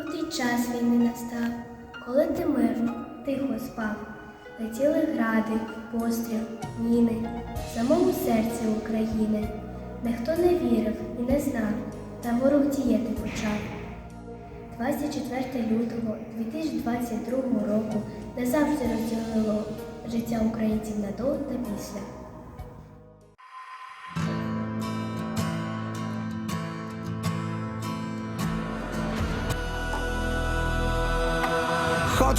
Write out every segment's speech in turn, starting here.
Крутий час війни настав, коли ти мирно, тихо спав. Летіли гради, постріл, міни, в самому серці України. Ніхто не вірив і не знав, та ворог діяти почав. 24 лютого 2022 року назавжди розділило життя українців на до та після.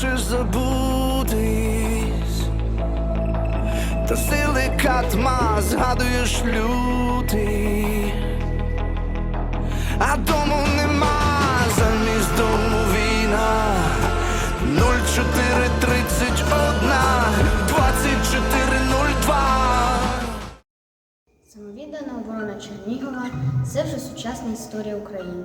Хочеш забутись, та сили катма згадуєш лютий, а дому нема, замість дому війна. 0431 2402 Самовіддана оборона Чернігова. Це вже сучасна історія України.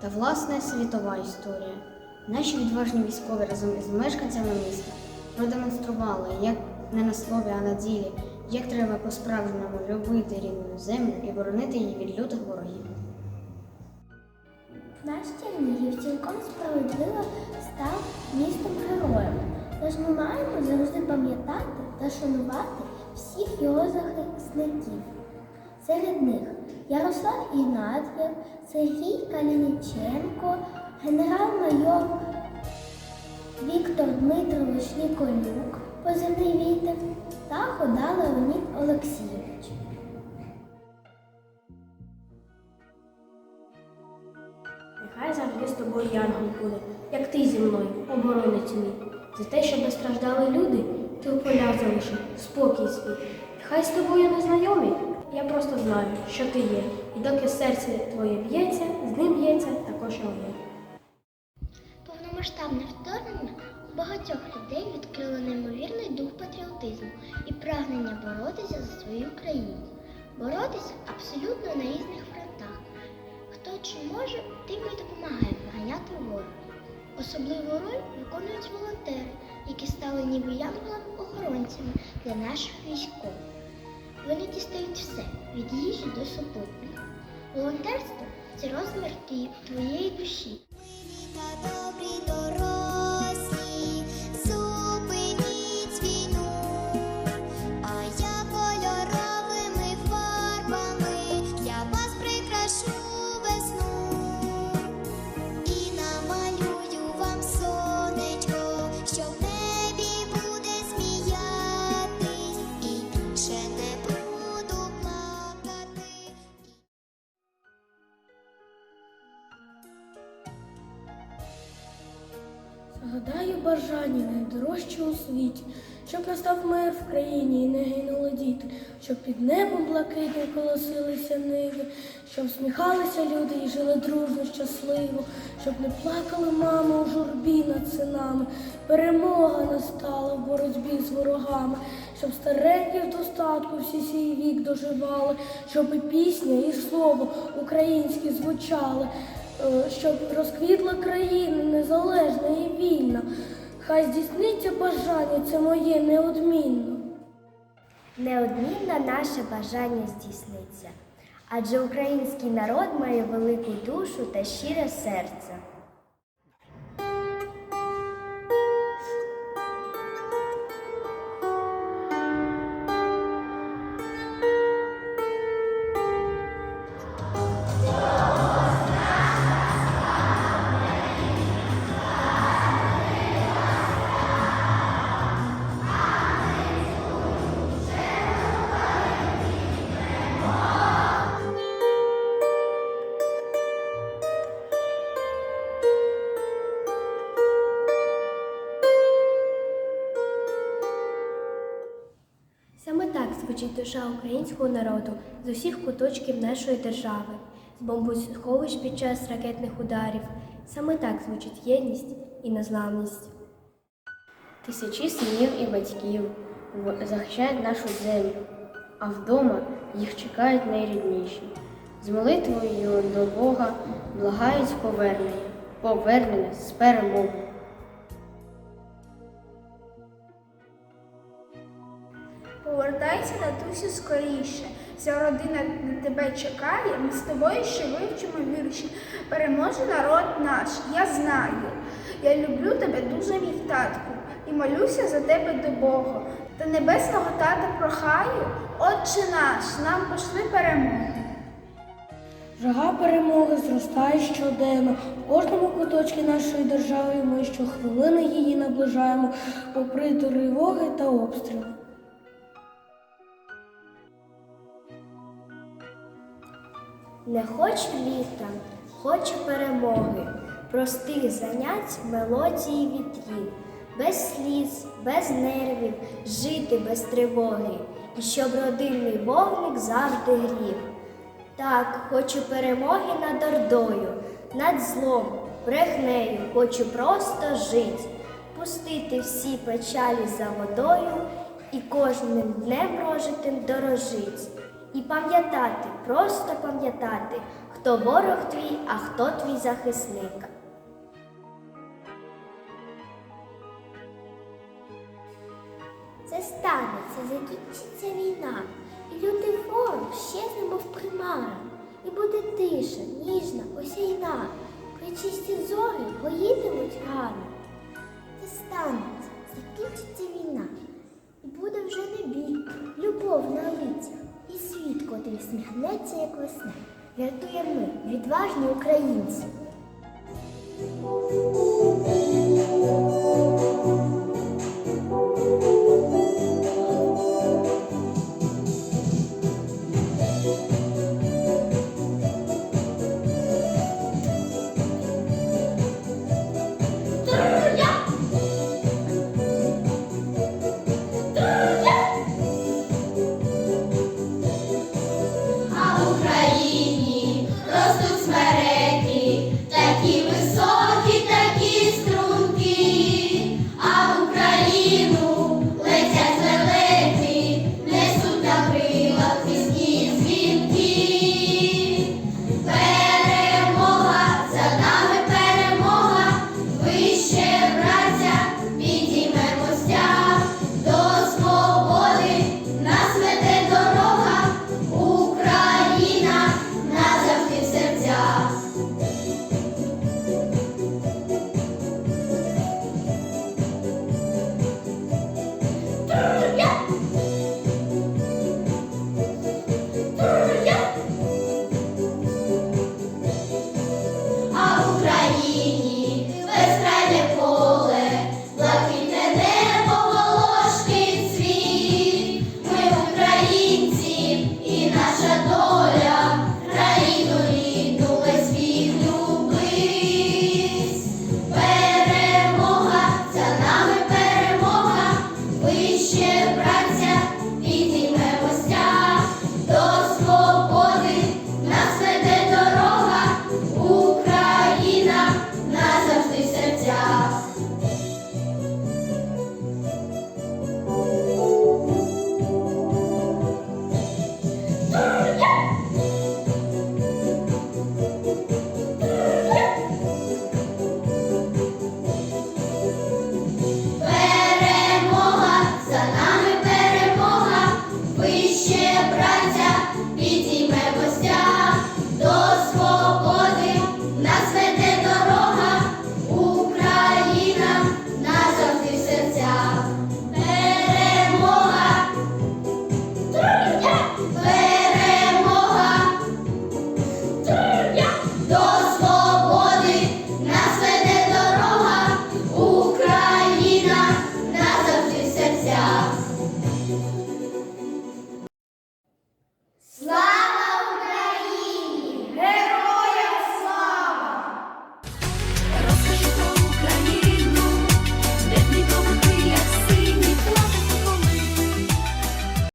Та власне світова історія. Наші відважні військові разом із мешканцями міста продемонстрували, як не на слові, а на ділі, як треба по-справжньому любити рідну землю і боронити її від лютих ворогів. Наш Чернігів цілком справедливо став містом героєм. Тож ми маємо завжди пам'ятати та шанувати всіх його захисників. Серед них Ярослав Ігнатєв, Сергій Калініченко, генерал-майор Віктор Дмитрович Ніколюк, позивний вітер та Хода Леонід Олексійович. Нехай завжди з тобою янгол буде, як ти зі мною, оборонець мій. За те, не страждали люди, ти у полях залишив спокій свій. Хай з тобою не знайомий, я просто знаю, що ти є. І доки серце твоє б'ється, з ним б'ється також і. Повномасштабне вторгнення багатьох людей відкрило неймовірний дух патріотизму і прагнення боротися за свою країну. Боротися абсолютно на різних фронтах. Хто чи може, тим і допомагає виганяти ворога. Особливу роль виконують волонтери, які стали ніби янголами-охоронцями для наших військових. Вони дістають все від їжі до супутних. Волонтерство це розмір твоєї душі. Гадаю бажання найдорожче у світі, щоб настав мир в країні і не гинули діти, щоб під небом блакитним колосилися ниви, щоб всміхалися люди і жили дружно, щасливо, щоб не плакали мами у журбі над синами. Перемога настала в боротьбі з ворогами, щоб старенькі в достатку всі свій вік доживали, щоб і пісня, і слово українські звучали. Е, щоб розквітла країна незалежна і вільна. Хай здійсниться бажання, це моє неодмінно. Неодмінно наше бажання здійсниться, адже український народ має велику душу та щире серце. Звучить душа українського народу з усіх куточків нашої держави, з бомбосховищ під час ракетних ударів. Саме так звучить єдність і незламність. Тисячі синів і батьків захищають нашу землю, а вдома їх чекають найрідніші. З молитвою до Бога благають повернення, повернення з перемогою. Повертайся, татусю, скоріше. Вся родина на тебе чекає. Ми з тобою ще вивчимо вірші. Переможе народ наш, я знаю. Я люблю тебе дуже, мій татку, і молюся за тебе до Бога. Та небесного тата прохаю, Отче наш, нам пошли перемоги. Жага перемоги зростає щоденно. В кожному куточку нашої держави ми щохвилини її наближаємо, попри тривоги та обстріли. Не хочу літа, хочу перемоги, простих занять, мелодії вітрів, без сліз, без нервів, жити без тривоги, і щоб родинний вогник завжди грів. Так, хочу перемоги над ордою, над злом, брехнею, хочу просто жить, пустити всі печалі за водою і кожним днем прожитим дорожить. І пам'ятати, просто пам'ятати, хто ворог твій, а хто твій захисник. Це станеться, закінчиться війна, і люди ворог щезне, мов примара, і буде тиша, ніжна, осяйна, причисті зорі поїдемуть рано. Це станеться, закінчиться війна, і буде вже не біль, любов на лицях, і світ, котрий сміхнеться, як весна. рятує ми, відважні українці.